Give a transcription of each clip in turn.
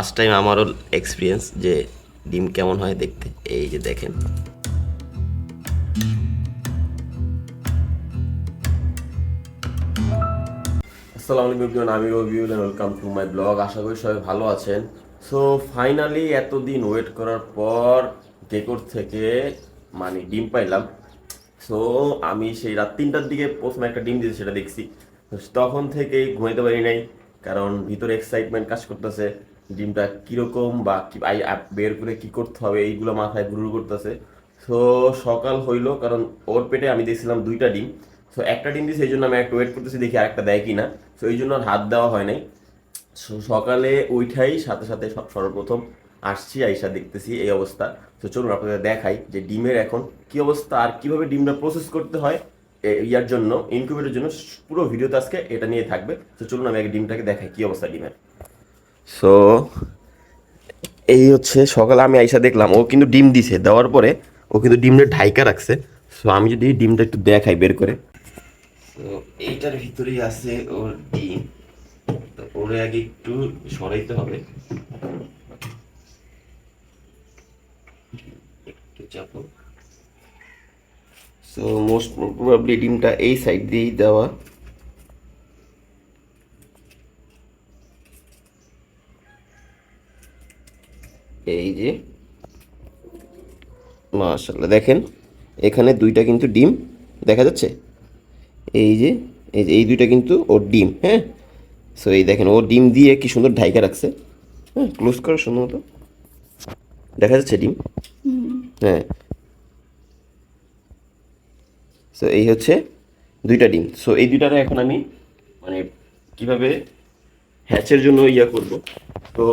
First time আমারও experience যে ডিম কেমন হয় দেখতে, এই যে দেখেন। আসসালামু আমি Rabiul and welcome to my blog আশা করি সবাই ভালো আছেন। সো ফাইনালি এতদিন ওয়েট করার পর গেকোর থেকে মানে ডিম পাইলাম। সো আমি সেই রাত তিনটার দিকে প্রথমে একটা ডিম দিয়েছে, সেটা দেখছি। তখন থেকেই ঘুমাইতে পারি নাই, কারণ ভিতরে এক্সাইটমেন্ট কাজ করতেছে। ডিমটা কীরকম বা কি বের করে কি করতে হবে, এইগুলো মাথায় ঘুরু করতেছে সো সকাল হইল, কারণ ওর পেটে আমি দেখছিলাম দুইটা ডিম। সো একটা ডিম দিয়েছে এই জন্য আমি একটা ওয়েট করতেছি, দেখি আরেকটা দেয় কিনা। সো এই জন্য আর হাত দেওয়া হয় নাই। সো সকালে উঠাই সাথে সাথে সব সর্বপ্রথম আসছি, আইসা দেখতেছি এই অবস্থা। তো চলুন আপনাদের দেখাই যে ডিমের এখন কি অবস্থা, আর কীভাবে ডিমটা প্রসেস করতে হয় ইয়ার জন্য ইনকিউবেটের জন্য। পুরো ভিডিওতে আজকে এটা নিয়ে থাকবে। তো চলুন আমি আগে ডিমটাকে দেখাই, কি অবস্থা ডিমের। সো এই হচ্ছে সকালে আমি আইসা দেখলাম, ও কিন্তু ডিম দিছে। দেওয়ার পরে ও কিন্তু ডিমটা ঢাইকা রাখছে। সো আমি যদি ডিমটা একটু দেখাই বের করে। তো এইটার ভিতরেই আছে ওর ডিম। তো ওরে আগে একটু সরাইতে হবে। একটু চাপো। সো মোস্ট প্রবাবলি ডিমটা এই সাইড দিয়েই দেওয়া। এই যে মাশাল্লাহ দেখেন এখানে দুইটা কিন্তু ডিম দেখা যাচ্ছে। এই যে এই যে এই দুইটা কিন্তু ওর ডিম হ্যাঁ? সো এই দেখেন ও ডিম দিয়ে কি সুন্দর ঢাইকা রাখছে হ্যাঁ? ক্লোজ করো সুন্দর মতো। দেখা যাচ্ছে ডিম? হ্যাঁ। সো এই হচ্ছে দুইটা ডিম। সো এই দুইটারে এখন আমি মানে কীভাবে হ্যাচের জন্য ইয়া করব? তো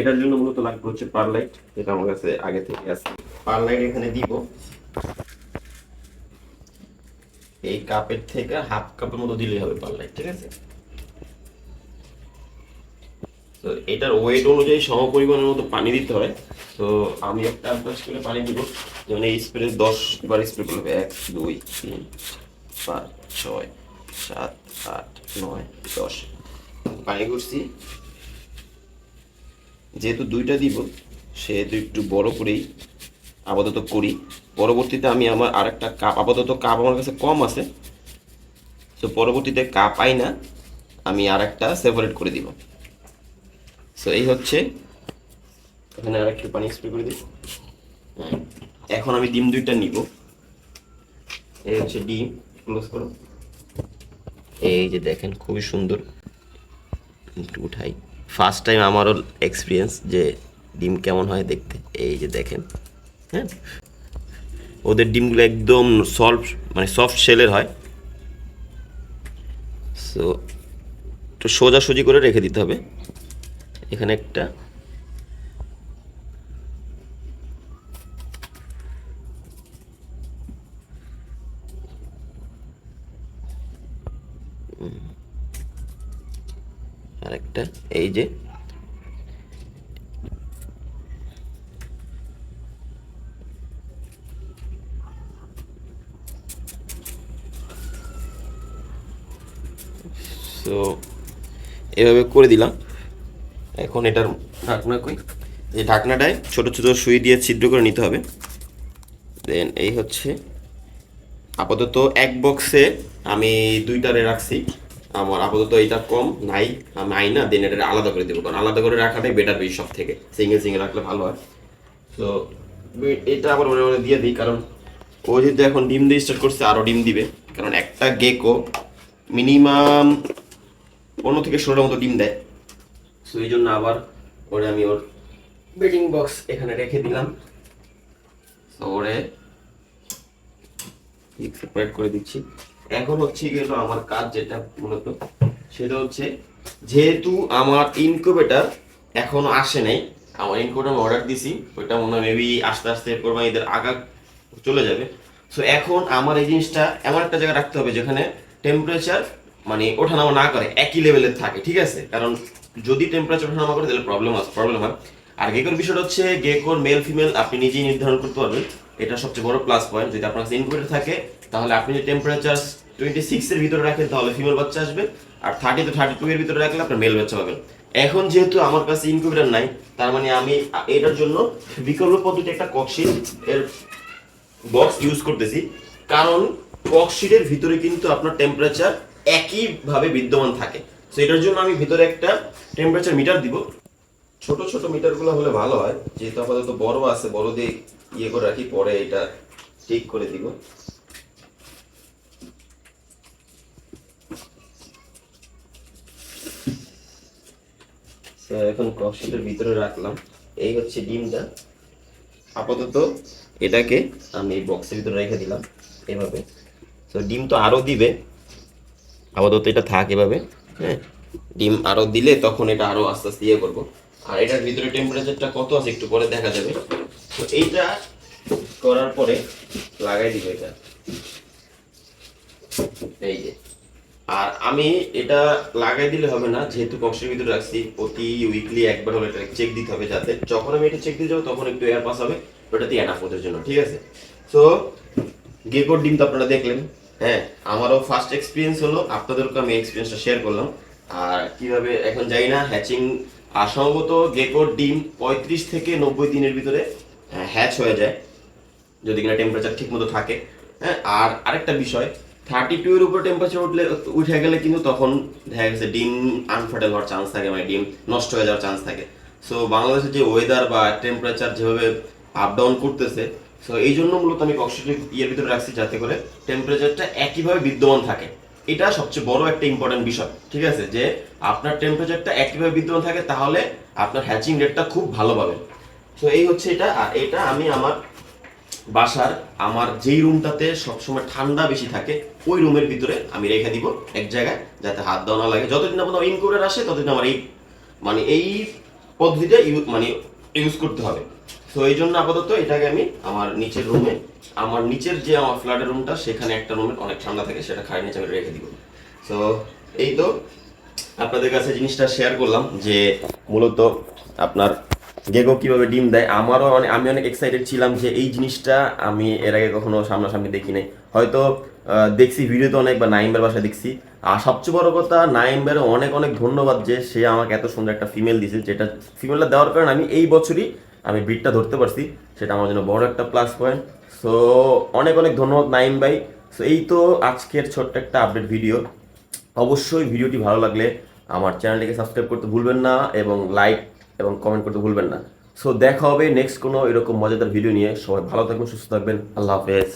এটার জন্য মূলত লাগবে হচ্ছে পারলাইট যেটা আমার কাছে আগে থেকে আছে। পারলাইট এখানে দিব। এই কাপের থেকে হাফ কাপের মতো দিলেই হবে পারলাইট ঠিক আছে? তো এটার ওয়েট অনুযায়ী সম পরিমাণের মতো পানি দিতে হয়। তো আমি একটা আন্দাজ করে পানি দিব। যেমন এই স্প্রে দশ বার স্প্রে করবে এক, দুই, তিন পাঁচ ছয়, সাত, আট, নয়, দশ। পানি করছি যেহেতু দুইটা দিব, সেহেতু একটু বড় করেই আপাতত করি। পরবর্তীতে আমি আমার আরেকটা কাপ আপাতত কাপ আমার কাছে কম আছে। তো পরবর্তীতে কাপ পাই না, আমি আর একটা সেপারেট করে দিব। সো এই হচ্ছে। এখানে আর একটু পানি স্প্রে করে দিই। হ্যাঁ। এখন আমি ডিম দুইটা নিব। এই হচ্ছে ডিম ক্লোজ করো। এই যে দেখেন, খুবই সুন্দর। একটু উঠাই। ফার্স্ট টাইম আমারও এক্সপিরিয়েন্স যে ডিম কেমন হয় দেখতে। এই যে দেখেন হ্যাঁ? ওদের ডিমগুলো একদম সফট মানে সফট শেলের হয়। সো একটু সোজাসুজি করে রেখে দিতে হবে। এখানে একটা আরেকটা, এই যে। সো এভাবে করে দিলাম। এখন এটার ঢাকনা কই? এই ঢাকনাটায় ছোট ছোট সুই দিয়ে ছিদ্র করে নিতে হবে। দেন এই হচ্ছে আপাতত এক বক্সে আমি দুইটারে রাখছি। আমার আপাতত এটা কম, নাই আই না দেন এটা আলাদা করে দেবো। কারণ আলাদা করে রাখাটাই বেটার বেশি সব থেকে সিঙ্গেল সিঙ্গেল রাখলে ভালো হয়। তো, এটা আবার মনে মনে দিয়ে দিই, কারণ ও যেহেতু এখন ডিম দিয়ে স্টার্ট করছে আরও ডিম দিবে। কারণ একটা গেকো মিনিমাম পনেরো থেকে ষোলোটার মতো ডিম দেয়। সো এই জন্য আবার ওরে আমি ওর বেডিং বক্স এখানে রেখে দিলাম। ওরে সেপারেট করে দিচ্ছি। এখন হচ্ছে গেল আমার কাজ যেটা মূলত, সেটা হচ্ছে যেহেতু আমার ইনকিউবেটার এখনও আসে নাই, আমার ইনকিউবেটার আমি অর্ডার দিছি, ওইটা মনে হয় মেবি আস্তে আস্তে কোরবানি এদের আগা চলে যাবে। সো এখন আমার এই জিনিসটা এমন একটা জায়গায় রাখতে হবে যেখানে টেম্পারেচার মানে ওঠানামা না করে, একই লেভেলের থাকে, ঠিক আছে? কারণ যদি টেম্পারেচার ওঠানামা করে, তাহলে প্রবলেম আছে প্রবলেম হয়। আর গেকোর বিষয়টা হচ্ছে গেকোর মেল ফিমেল আপনি নিজেই নির্ধারণ করতে পারবেন। এটা সবচেয়ে বড় প্লাস পয়েন্ট যদি আপনার কাছে ইনকিউবেটর থাকে, তাহলে আপনি যে টেম্পারেচার টোয়েন্টি সিক্স এর ভিতরে রাখেন তাহলে ফিমেল বাচ্চা আসবে, আর থার্টি তো থার্টি টু এর ভিতরে রাখলে আপনার মেল বাচ্চা পাবেন। এখন যেহেতু আমার কাছে ইনকিউবেটর নাই, তার মানে আমি এটার জন্য বিকল্প পদ্ধতি একটা ককশিট এর বক্স ইউজ করতেছি। কারণ ককশিটের ভিতরে কিন্তু আপনার টেম্পারেচার একইভাবে বিদ্যমান থাকে। তো এটার জন্য আমি ভিতরে একটা টেম্পারেচার মিটার দিব। ছোট ছোট মিটারগুলো হলে ভালো হয়। যেহেতু আপাতত বড় আছে, বড় দিয়ে ইয়ে করে রাখি, পরে এটা ঠিক করে দিব। So, এখন ককশিটের ভিতরে রাখলাম। এই হচ্ছে ডিমটা। আপাতত এটাকে আমি এই বক্সের ভিতরে রেখে দিলাম এভাবে। তো ডিম তো আরও দিবে। আপাতত এটা থাক এভাবে হ্যাঁ? ডিম আরও দিলে তখন এটা আরও আস্তে আস্তে ইয়ে করব। আর এটার ভিতরে টেম্পারেচারটা কত আছে একটু পরে দেখা যাবে। তো এইটা করার পরে লাগাই দিব এটা। এই যে। আর আমি এটা লাগাই দিলে হবে না, যেহেতু বক্সের ভিতরে রাখছি, প্রতি উইকলি একবার হলে এটা চেক দিতে হবে যাতে যখন আমি এটা চেক দিয়ে যাব তখন একটু এয়ার পাস হবে ওটাতে এনাফ ওদের জন্য, ঠিক আছে? সো গেকোর ডিম তো আপনারা দেখলেন হ্যাঁ আমারও ফার্স্ট এক্সপিরিয়েন্স হলো আপনাদেরকে আমি এক্সপিরিয়েন্সটা শেয়ার করলাম। আর কীভাবে, এখন যাই না হ্যাচিং আর সম্ভবত গেকোর ডিম পঁয়ত্রিশ থেকে নব্বই দিনের ভিতরে হ্যাচ হয়ে যায়, যদি কিনা টেম্পারেচার ঠিক মতো থাকে হ্যাঁ আর আরেকটা বিষয় থার্টি টু এর উপর টেম্পারেচার উঠলে, উঠে গেলে কিন্তু তখন দেখা গেছে ডিম আনফার্টাইল হওয়ার চান্স থাকে মানে ডিম নষ্ট হয়ে যাওয়ার চান্স থাকে। সো বাংলাদেশের যে ওয়েদার বা টেম্পারেচার যেভাবে আপ ডাউন করতেছে সো এই জন্য মূলত আমি কক্সিটিভ ইয়ের ভিতরে রাখছি যাতে করে টেম্পারেচারটা একইভাবে বিদ্যমান থাকে। এটা সবচেয়ে বড় একটা ইম্পর্টেন্ট বিষয়, ঠিক আছে? যে আপনার টেম্পারেচারটা একইভাবে বিদ্যমান থাকে, তাহলে আপনার হ্যাচিং রেটটা খুব ভালো পাবে তো এই হচ্ছে এটা, আর এটা আমি আমার বাসার আমার যেই রুমটাতে সবসময় ঠান্ডা বেশি থাকে, ওই রুমের ভিতরে আমি রেখে দিব এক জায়গায়, যাতে হাত দেওয়া না লাগে। যতদিন না পর্যন্ত ইনকুবেটার আসে, ততদিন আমার এই মানে এই পদ্ধতিটা ইউ- মানে ইউজ করতে হবে। তো এই জন্য আপাতত এটাকে আমি আমার নিচের রুমে আমার নিচের যে আমার ফ্ল্যাটের রুমটা সেখানে একটা রুমে অনেক ঠান্ডা থাকে, সেটা খাই নিচে আমি রেখে দিব। তো এই তো আপনাদের কাছে জিনিসটা শেয়ার করলাম, যে মূলত আপনার গেগো কীভাবে ডিম দেয়, আমারও অনেক আমি অনেক এক্সাইটেড ছিলাম যে এই জিনিসটা আমি এর আগে কখনো সামনাসামনি দেখি নাই। হয়তো দেখছি ভিডিওতে অনেক বা নাইমবার বাসায় দেখছি। আর সবচেয়ে বড় কথা নাইমবার অনেক অনেক ধন্যবাদ যে সে আমাকে এত সুন্দর একটা ফিমেল দিছে যেটা ফিমেলটা দেওয়ার কারণে আমি এই বছরই আমি বিটটা ধরতে পারছি, সেটা আমার জন্য বড় একটা প্লাস পয়েন্ট সো অনেক অনেক ধন্যবাদ নাইম ভাই। সো এই তো আজকের ছোট্ট একটা আপডেট ভিডিও অবশ্যই ভিডিওটি ভালো লাগলে আমার চ্যানেলটিকে সাবস্ক্রাইব করতে ভুলবেন না এবং লাইক এবং কমেন্ট করতে ভুলবেন না। সো দেখা হবে নেক্সট কোনো এরকম মজাদার ভিডিও নিয়ে। সবাই ভালো থাকবেন, সুস্থ থাকবেন। আল্লাহ হাফেজ।